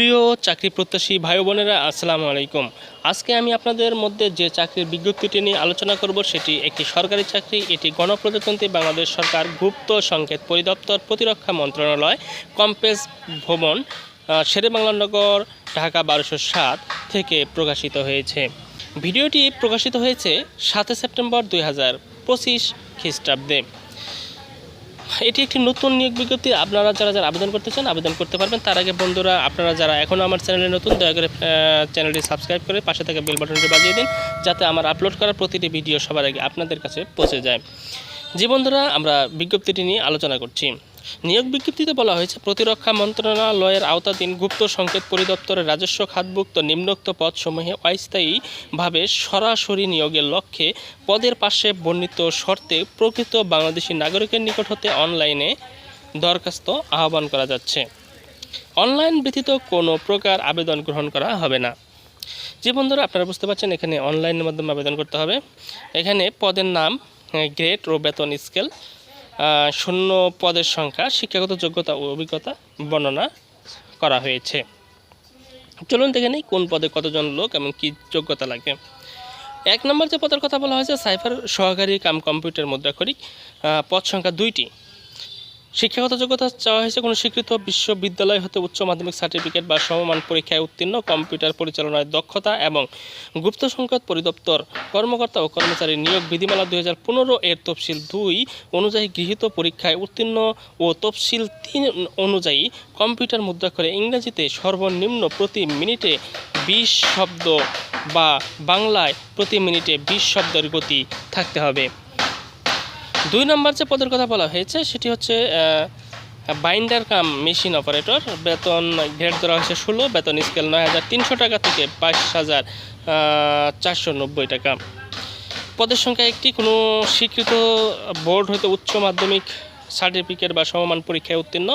প্রিয় চাকরি প্রত্যাশী ভাই বোনেরা, আসসালামু আলাইকুম। আজকে আমি আপনাদের মধ্যে যে চাকরির বিজ্ঞপ্তিটি নিয়ে আলোচনা করব সেটি একটি সরকারি চাকরি, এটি গণপ্রজাতন্ত্রী বাংলাদেশ সরকার গুপ্ত সংকেত পরিদপ্তর প্রতিরক্ষা মন্ত্রণালয়, কম্পেস ভবন শেরে বাংলানগর ঢাকা বারোশো সাত থেকে প্রকাশিত হয়েছে। ভিডিওটি প্রকাশিত হয়েছে সাতই সেপ্টেম্বর দুই হাজার পঁচিশ খ্রিস্টাব্দে। এটি একটি নতুন নিয়োগ বিজ্ঞপ্তি। আপনারা যারা যারা আবেদন করতে চান, আবেদন করতে পারবেন। তার আগে বন্ধুরা, আপনারা যারা এখনও আমার চ্যানেলে নতুন, দয়া করে চ্যানেলটি সাবস্ক্রাইব করে পাশে থাকা বেল বাটনটি বাজিয়ে দিন, যাতে আমার আপলোড করা প্রতিটি ভিডিও সবার আগে আপনাদের কাছে পৌঁছে যায়। যে বন্ধুরা, আমরা বিজ্ঞপ্তিটি নিয়ে আলোচনা করছি। নিয়োগ বিজ্ঞপ্তিতে বলা হয়েছে, প্রতিরক্ষা মন্ত্রণালয়ের আওতাধীন গুপ্ত সংকেত পরিদপ্তরের রাজস্ব খাতভুক্ত নিম্নোক্ত পদসমূহে অস্থায়ীভাবে সরাসরি নিয়োগের লক্ষ্যে পদের পাশে বর্ণিত শর্তে প্রকৃত বাংলাদেশি নাগরিকের নিকট হতে অনলাইনে দরখাস্ত আহ্বান করা যাচ্ছে। অনলাইন ব্যতীত কোনো প্রকার আবেদন গ্রহণ করা হবে না। যে বন্ধুরা, আপনারা বুঝতে পারছেন এখানে অনলাইনের মাধ্যমে আবেদন করতে হবে। এখানে পদের নাম গ্রেড ও বেতন স্কেল শূন্য পদের সংখ্যা, শিক্ষাগত যোগ্যতা ও অভিজ্ঞতা বর্ণনা করা হয়েছে। চলুন দেখে নিই কোন পদে কতজন লোক এবং কী যোগ্যতা লাগে। এক নম্বর যে পদের কথা বলা হয়েছে, সাইফার সহকারী কাম কম্পিউটার মুদ্রাক্ষরিক পদ সংখ্যা দুইটি। শিক্ষাগত যোগ্যতা চাওয়া হয়েছে কোনো স্বীকৃত বিশ্ববিদ্যালয় হতে উচ্চ মাধ্যমিক সার্টিফিকেট বা সমমান পরীক্ষায় উত্তীর্ণ, কম্পিউটার পরিচালনায় দক্ষতা এবং গুপ্ত সংকেত পরিদপ্তর, কর্মকর্তা ও কর্মচারী নিয়োগ বিধিমালা দুই হাজার পনেরো এর তফসিল দুই অনুযায়ী গৃহীত পরীক্ষায় উত্তীর্ণ ও তফসিল তিন অনুযায়ী কম্পিউটার মুদ্রাক্ষরে ইংরেজিতে সর্বনিম্ন প্রতি মিনিটে বিশ শব্দ বা বাংলায় প্রতি মিনিটে বিশ শব্দের গতি থাকতে হবে। দুই নম্বর যে পদের কথা বলা হয়েছে, সেটি হচ্ছে বাইন্ডার কাম মেশিন অপারেটর। বেতন গ্রেড ধরা হয়েছে ষোলো, বেতন স্কেল নয় হাজার তিনশো টাকা থেকে বাইশ হাজার চারশো নব্বই টাকা। পদের সংখ্যা একটি, কোনো স্বীকৃত বোর্ড হয়তো উচ্চ মাধ্যমিক সার্টিফিকেট বা সমমান পরীক্ষায় উত্তীর্ণ।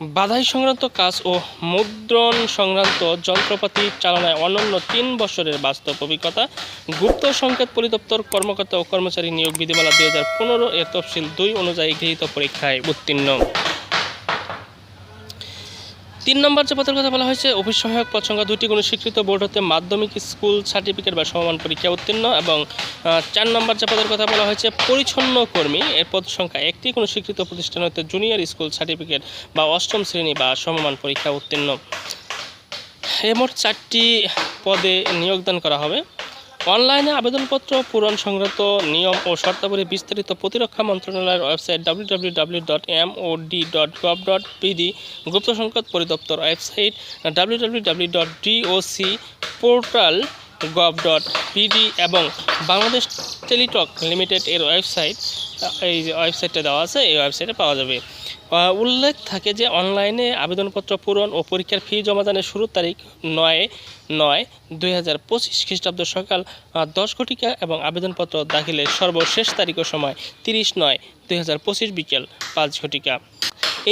বাধাই সংক্রান্ত কাজ ও মুদ্রণ সংক্রান্ত যন্ত্রপাতি চালনায় অনন্য তিন বছরের বাস্তব অভিজ্ঞতা। গুপ্ত সংকেত পরিদপ্তর কর্মকর্তা ও কর্মচারী নিয়োগ বিধিমালা দুই হাজার পনেরো এর তফসিল দুই অনুযায়ী গৃহীত পরীক্ষায় উত্তীর্ণ। তিন নম্বর যে পদের কথা বলা হয়েছে, অফিস সহায়ক পদ সংখ্যা দুটি কোনো স্বীকৃত বোর্ড হতে মাধ্যমিক স্কুল সার্টিফিকেট বা সমমান পরীক্ষা উত্তীর্ণ এবং চার নম্বর যে পদের কথা বলা হয়েছে, পরিচ্ছন্ন কর্মী। এর পদ সংখ্যা একটি কোনো স্বীকৃত প্রতিষ্ঠান হতে জুনিয়র স্কুল সার্টিফিকেট বা অষ্টম শ্রেণি বা সমমান পরীক্ষা উত্তীর্ণ। মোট চারটি পদে নিয়োগদান করা হবে। অনলাইনে আবেদনপত্র, পূরণ সংক্রান্ত নিয়ম ও শর্তাবলী বিস্তারিত প্রতিরক্ষা মন্ত্রণালয়ের website W W W dot M O D dot gov dot গুপ্ত সংকট পরিদপ্তর website W W W dot DOC portal gov dot PD এবং বাংলাদেশ টেলিটক লিমিটেড এর ওয়েবসাইট এই যে ওয়েবসাইটটা দেওয়া আছে, এই ওয়েবসাইটে পাওয়া যাবে। উল্লেখ থাকে যে অনলাইনে আবেদনপত্র পূরণ ও পরীক্ষার ফি জমাদানের শুরুর তারিখ নয় নয় দুই হাজার পঁচিশ খ্রিস্টাব্দ সকাল দশ ঘটিকা এবং আবেদনপত্র দাখিলের সর্বশেষ তারিখ ও সময় তিরিশ নয় দুই হাজার পঁচিশ বিকেল পাঁচ ঘটিকা।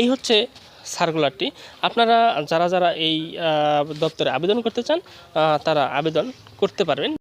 এই হচ্ছে সার্কুলারটি আপনারা যারা যারা এই দপ্তরে আবেদন করতে চান তারা আবেদন করতে পারবেন।